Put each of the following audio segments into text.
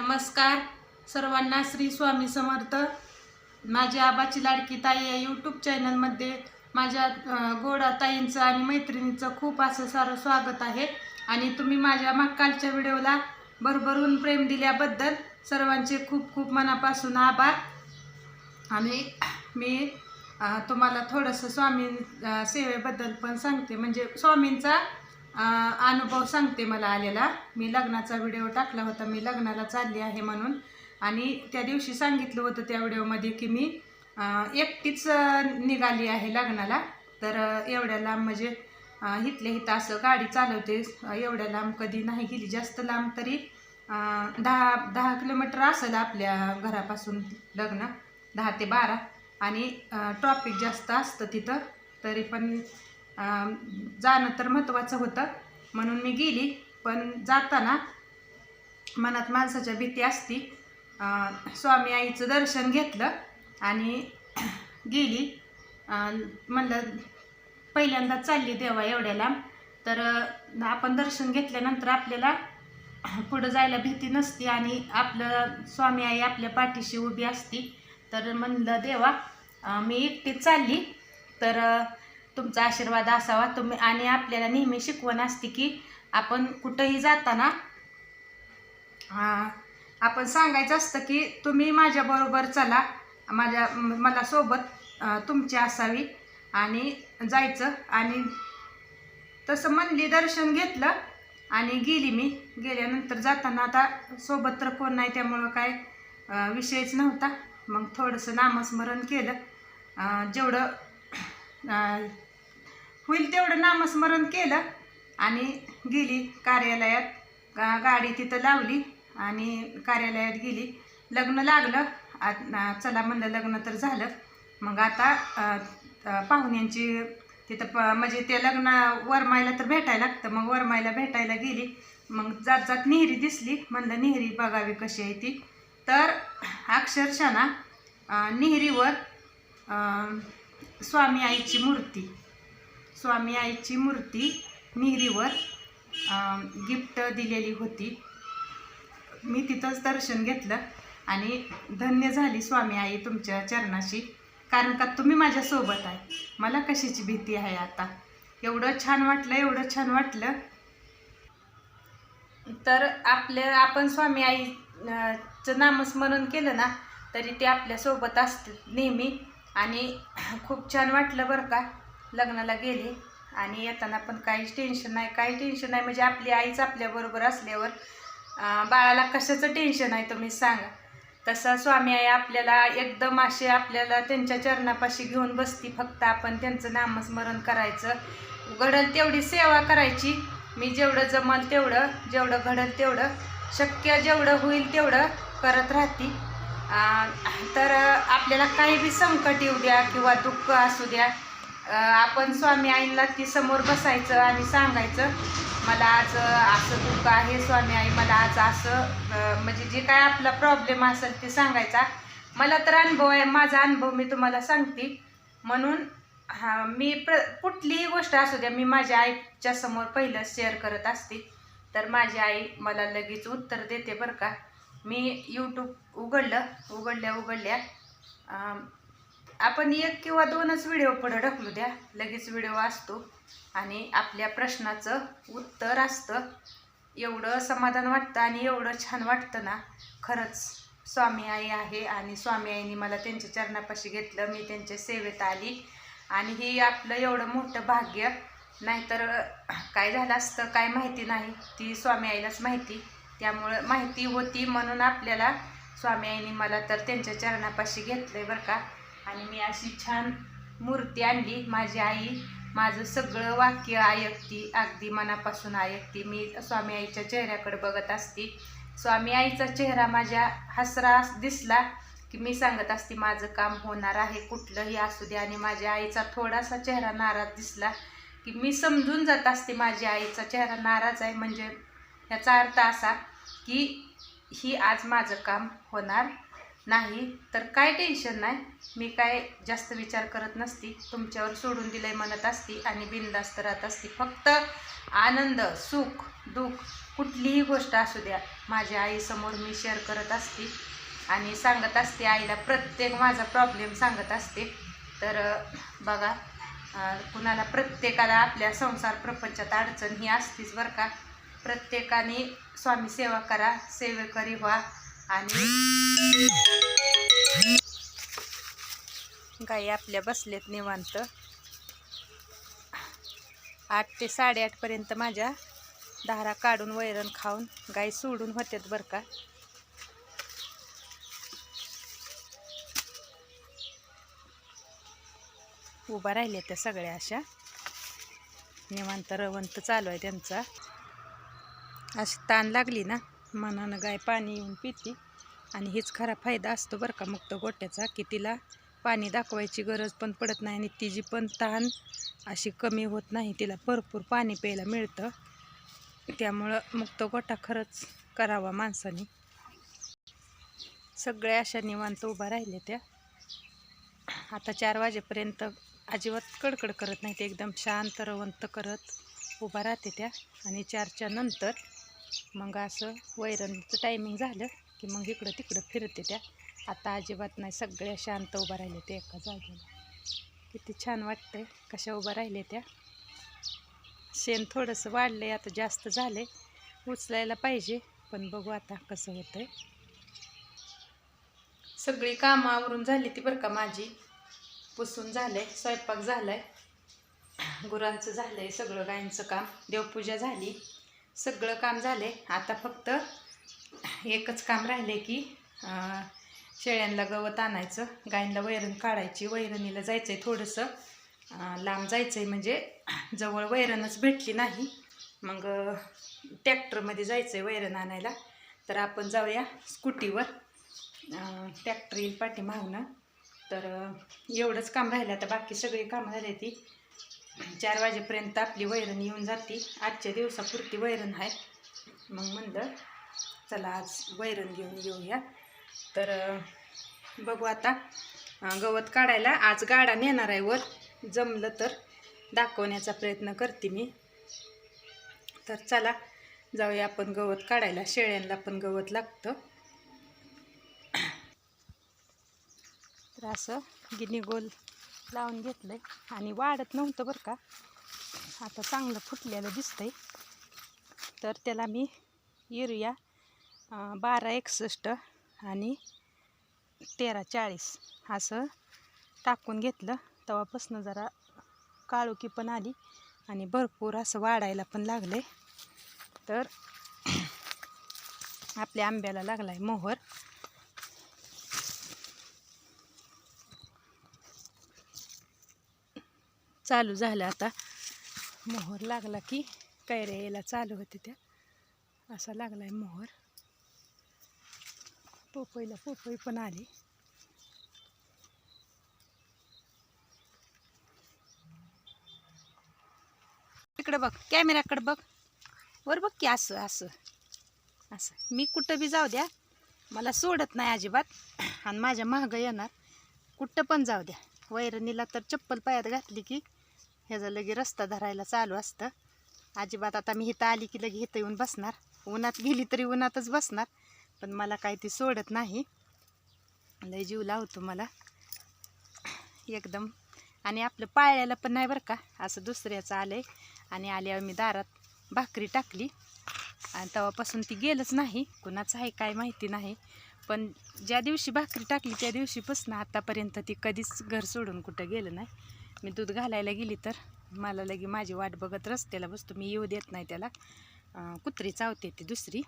नमस्कार. सर्वांना श्री स्वामी समर्थ. माझ्या आबाची लाडकी ताई या यूट्यूब चॅनलमध्ये माझ्या गोडा ताईंचं आणि मैत्रिणींचं खूप असं सारं स्वागत आहे. आणि तुम्ही माझ्या मागकालच्या व्हिडिओला भरभरून प्रेम दिल्याबद्दल सर्वांचे खूप खूप मनापासून आभार. आणि मी तुम्हाला थोडंसं स्वामी सेवेबद्दल पण सांगते. म्हणजे स्वामींचा अनुभव सांगते मला आलेला. मी लग्नाचा व्हिडिओ टाकला होता. मी लग्नाला चालली आहे म्हणून. आणि त्या दिवशी सांगितलं होतं त्या व्हिडिओमध्ये की मी एकटीच निघाली आहे लग्नाला. तर एवढ्या लांब म्हणजे अ, इथल्या असं गाडी चालवते. एवढ्या लांब कधी नाही गेली. जास्त लांब तरी दहा दहा किलोमीटर असेल आपल्या घरापासून लग्न. दहा ते बारा. आणि ट्रॉफिक जास्त असतं तिथं. तरी पण जाणं तर महत्त्वाचं होतं. म्हणून मी गेली. पण जाताना मनात माणसाच्या भीती असती. स्वामी आईचं दर्शन घेतलं आणि गेली. म्हणलं पहिल्यांदा चालली देवा एवढ्याला. तर आपण दर्शन घेतल्यानंतर आपल्याला पुढं जायला भीती नसती आणि आपलं स्वामी आई आपल्या पाठीशी उभी असती. तर म्हणलं देवा मी एकटीच चालली. तर तुमचा आशीर्वाद असावा. तुम्ही आणि आपल्याला नेहमी शिकवण असते की आपण कुठंही जाताना आपण सांगायचं असतं की तुम्ही माझ्याबरोबर चला. माझ्या मला सोबत तुमची असावी आणि जायचं. आणि तसं म्हणली दर्शन घेतलं आणि गेली मी. गेल्यानंतर जाताना आता सोबत तर कोण नाही त्यामुळं काय विषयच नव्हता. मग थोडंसं नामस्मरण केलं. जेवढं होईल तेवढं नामस्मरण केलं आणि गेली कार्यालयात. गा- गाडी तिथं लावली आणि कार्यालयात गेली. लग्न लागलं. आत चला म्हणलं लग्न तर झालं. मग आता पाहुण्यांची तिथं प म्हणजे ते लग्न वरमायला तर भेटायला लागतं. मग वरमायला भेटायला गेली. मग जात जात निहिरी दिसली. म्हणलं निहिरी बघावी कशी आहे ती. तर अक्षरशः ना निहिरीवर स्वामी आईची मूर्ती स्वामी आईची मूर्ती निहिरीवर गिफ्ट दिलेली होती. मी तिथंच दर्शन घेतलं आणि धन्य झाली स्वामी आई तुमच्या चरणाशी कारण का तुम्ही माझ्यासोबत आहे. मला कशाची भीती आहे आता? एवढं छान वाटलं एवढं छान वाटलं. तर आपले आपण स्वामी आईचं नामस्मरण केलं ना तरी ते आपल्यासोबत असते नेहमी. आणि खूप छान वाटलं बरं का. लग्नाला गेले आणि येताना पण काहीच टेन्शन नाही. काही टेन्शन नाही म्हणजे आपली आईच आपल्याबरोबर असल्यावर बाळाला कशाचं टेन्शन आहे तुम्ही सांगा. तसा स्वामी आई आपल्याला एकदम असे आपल्याला त्यांच्या चरणापाशी घेऊन बसती फक्त आपण त्यांचं नामस्मरण करायचं. घडल तेवढी सेवा करायची. मी जेवढं जमल तेवढं जेवढं घडल तेवढं शक्य जेवढं होईल तेवढं करत राहते. तर आपल्याला काही बी संकट येऊ द्या किंवा दुःख असू द्या आपण स्वामी आईला ती समोर बसायचं आणि सांगायचं मला आज असं दुःख आहे स्वामी आई मला आज असं म्हणजे जे काय आपला प्रॉब्लेम असेल ते सांगायचा. मला तर अनुभव आहे माझा अनुभव मी तुम्हाला सांगते. म्हणून हा मी प्र कुठलीही गोष्ट असू द्या मी माझ्या आईच्या समोर पहिलं शेअर करत असते. तर माझी आई मला लगेच उत्तर देते बरं का. मी यूट्यूब उघडलं उघडल्या उघडल्या आपण एक किंवा दोनच व्हिडिओ पुढे ढकलू द्या. लगेच व्हिडिओ असतो आणि आपल्या प्रश्नाचं उत्तर असतं. एवढं समाधान वाटतं आणि एवढं छान वाटतं ना. खरंच स्वामी आई आहे आणि स्वामी आईने मला त्यांच्या चरणापाशी घेतलं. मी त्यांच्या सेवेत आली. आणि हे आपलं एवढं मोठं भाग्य. नाहीतर काय झालं असतं काय माहिती नाही. ती स्वामी आईलाच माहिती. त्यामुळं माहिती होती म्हणून आपल्याला स्वामी आईने मला तर त्यांच्या चरणापाशी घेतलं आहे बरं का. आणि मी अशी छान मूर्ती आणली. माझी आई माझं सगळं वाक्य ऐकती अगदी मनापासून ऐकती. मी स्वामी आईच्या चेहऱ्याकडे बघत असते. स्वामी आईचा चेहरा माझ्या हसरा दिसला की मी सांगत असते माझं काम होणार आहे कुठलंही असू दे. आणि माझ्या आईचा थोडासा चेहरा नाराज दिसला की मी समजून जात असते माझ्या आईचा चेहरा नाराज आहे. म्हणजे याचा अर्थ असा की ही आज माझं काम होणार नाही तर काय टेन्शन नाही. मी काय जास्त विचार करत नसती. तुमच्यावर सोडून दिलंय म्हणत असती आणि बिनदास्त राहत असती. फक्त आनंद सुख दुःख कुठलीही गोष्ट असू द्या. माझ्या आईसमोर मी शेअर करत असते आणि सांगत असते. आईला प्रत्येक माझा प्रॉब्लेम सांगत असते. तर बघा कुणाला प्रत्येकाला आपल्या संसार प्रपंचात अडचण ही असतीच बरं का. प्रत्येकाने स्वामी सेवा करा सेवेकरी व्हा. आणि गाई आपल्या बसलेत निवांत. आठ ते साडेआठपर्यंत माझ्या धारा काढून वैरण खाऊन गाई सोडून होत्यात बरं का. उभा राहिल्या त्या सगळ्या अशा. निवांत रवंत चालू आहे त्यांचा. अशी ताण लागली ना. मनानं गाय पाणी येऊन पिती. आणि हेच खरा फायदा असतो बरं का मुक्त गोट्याचा की तिला पाणी दाखवायची गरज पण पडत नाही आणि तिची पण तहान अशी कमी होत नाही. तिला भरपूर पाणी प्यायला मिळतं. त्यामुळं मुक्त गोटा खरंच करावा माणसाने. सगळ्या अशा निवांत उभा राहिल्या त्या. आता चार वाजेपर्यंत अजिबात कडकड करत नाही ते एकदम शांत रवंत करत उभा राहते त्या. आणि चारच्या नंतर मग असं वैरणचं टायमिंग झालं की मग इकडं तिकडं फिरते त्या. आता अजिबात नाही सगळ्या शांत उभं राहिले त्या एका जागेला किती छान वाटतंय कशा उभं राहिले त्या. शेण थोडंसं वाढलं आहे आता जास्त झालं आहे उचलायला पाहिजे पण बघू आता कसं होतंय. सगळी कामं आवरून झाली ती बरं का माझी. पुसून झालंय स्वयंपाक झालाय. गुरांचं झालंय सगळं गायींचं काम. देवपूजा झाली. सगळं काम झालंय. आता फक्त एकच काम राहिले की शेळ्यांना गवत आणायचं गायींना वैरण काढायची वैरणीला जायचं आहे थोडंसं लांब जायचं आहे म्हणजे जवळ वैरणच भेटली नाही. मग ट्रॅक्टरमध्ये जायचं आहे वैरण आणायला. तर आपण जाऊया स्कूटीवर. ट्रॅक्टर येईल पाठीमागनं. तर एवढंच काम राहिलं आता बाकी सगळी कामं झाली ती. चार वाजेपर्यंत आपली वैरण येऊन जाते. आजच्या दिवसापुरती वैरण आहे. मग म्हणलं चला आज वैरण घेऊन येऊया. तर बघू आता गवत काढायला. आज गाडा नेणार आहे वर. जमलं तर दाखवण्याचा प्रयत्न करते मी. तर चला जाऊया आपण गवत काढायला. शेळ्यांना पण गवत लागतं. तर असं गिनी गोल लावून घेतलं आहे आणि वाढत नव्हतं बरं का. आता चांगलं फुटलेलं दिसतंय. तर त्याला मी युरिया बारा एकसष्ट आणि तेरा चाळीस असं टाकून घेतलं. तेव्हापासून जरा काळुकी पण आली आणि भरपूर असं वाढायला पण लागलं आहे तर आपल्या आंब्याला लागला आहे मोहर. चालू झालं आता. मोहर लागला की कैऱ्या यायला चालू होते त्या. असा लागला आहे मोहर. पोपईला पोपई पण आली. इकडे बघ कॅमेराकडे बघ. वर बघ की असं असं. असं. मी कुठं बी जाऊ द्या मला सोडत नाही अजिबात. आणि माझ्या महाग येणार. कुठं पण जाऊ द्या. वैरणीला तर चप्पल पायात घातली की ह्याचा लगे रस्ता धरायला चालू असतं अजिबात आता मी इथं आली की लगे इथं येऊन बसणार. उन्हात गेली तरी उन्हातच बसणार पण मला काही ती सोडत नाही. लय जीव लावतो मला. एकदम. आणि आपलं पाळल्याला पण नाही बरं का असं दुसऱ्याचं आलं आहे आणि आल्यावर मी दारात भाकरी टाकली. आणि तेव्हापासून ती गेलंच नाही. कुणाचं आहे काय माहिती नाही. पण ज्या दिवशी भाकरी टाकली त्या दिवशीपासून आतापर्यंत ती कधीच घर सोडून कुठं गेलं नाही. मी दूध घालायला गेली तर मला लगे माझी वाट बघत रस्त्याला बसतो. मी येऊ देत नाही त्याला. कुत्री चावते ती दुसरी.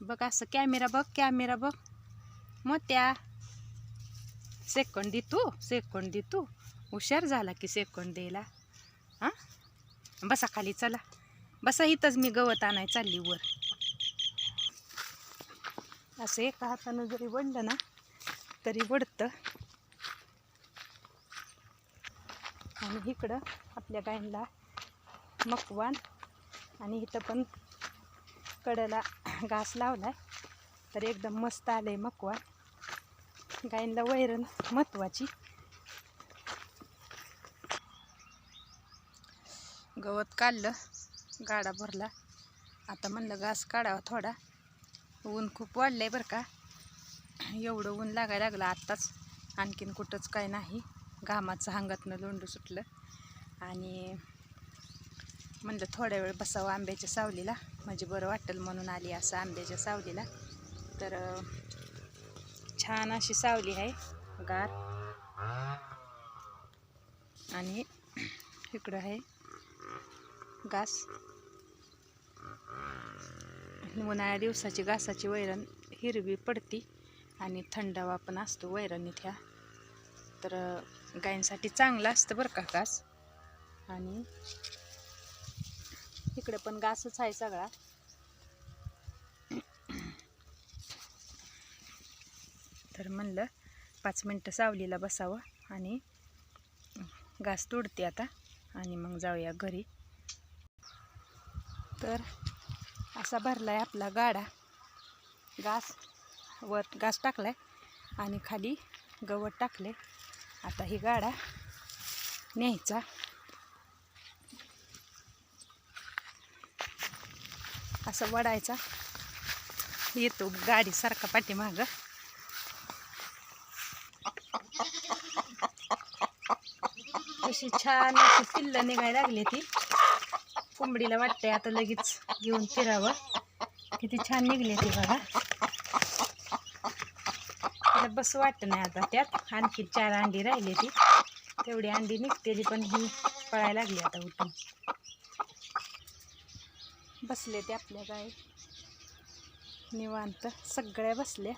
बघ असं कॅमेरा बघ कॅमेरा बघ. मोत्या. सेकंड दे तू सेकंड दे तू. हुशार झाला की सेकंड द्यायला. हां? बसा खाली चला. बसा इथंच मी गवत आणाय चालली वर. असं एका हातानं जरी वडलं ना तरी वडतं आणि इकडं आपल्या गायनला मकवान. आणि इथं पण कडेला घास लावलाय. तर एकदम मस्त आलं आहे मकवान. गायनला वैरण महत्त्वाची गवत काढलं गाडा भरला. आता म्हणलं घास काढावा थोडा. ऊन खूप वाढलं आहे बरं का. एवढं ऊन लागायला लागलं आत्ताच. आणखीन कुठंच काय नाही. घामाचं हांगातनं लोंडू सुटलं. आणि म्हणलं थोड्या वेळ बसावं आंब्याच्या सावलीला. म्हणजे बरं वाटेल म्हणून आली असं आंब्याच्या सावलीला. तर छान अशी सावली आहे गार. आणि इकडं आहे घास. उन्हाळ्या दिवसाची घासाची वैरण हिरवी पडती आणि थंडावा पण असतो वैरण इथ्या तर गायींसाठी चांगलं असतं बरं का घास. आणि इकडे पण घासच आहे सगळा. तर म्हणलं पाच मिनटं सावलीला बसावं आणि घास तोडते आता आणि मग जाऊया घरी. तर असा भरला आहे आपला गाडा. घास वर घास टाकलाय आणि खाली गवत टाकले आता ही गाडा न्यायचा. असं वडायचा. येतो गाडीसारखा पाठीमागं. अशी छान अशी पिल्लं निघायला लागली ती. कोंबडीला वाटते आता लगेच घेऊन फिरावं. किती छान निघली ती बघा. बस वाटत नाही आता त्यात. आणखी चार अंडी राहिली ती. तेवढी अंडी निघतेली पण ही पळायला लागली आता उठून. बसले ते आपल्या गाय निवांत सगळ्या बसल्या.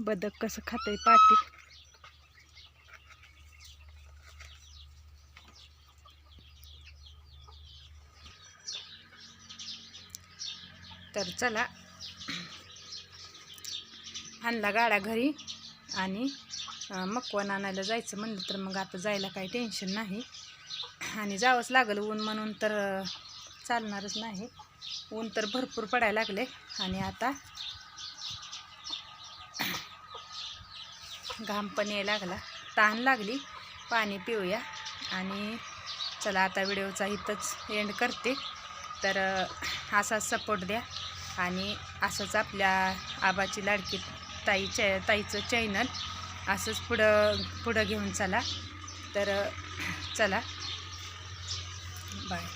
बदक कसं खातंय पाटीत तर चला. आणला गाडा घरी आणि अं, मकवान आणायला जायचं म्हणलं तर मग आता जायला काही टेन्शन नाही. आणि जावंच लागलं ऊन म्हणून तर चालणारच नाही. ऊन तर भरपूर पडायला लागले. आणि आता घाम पण यायला लागला. तहान लागली. पाणी पिऊया. आणि चला आता व्हिडिओचा इथंच एंड करते. तर अं, असाच सपोर्ट द्या. आणि असंच आपल्या आबाची लाडकी ताई चै ताईचं चॅनल असंच पुढं पुढं घेऊन चला. तर चला. बाय.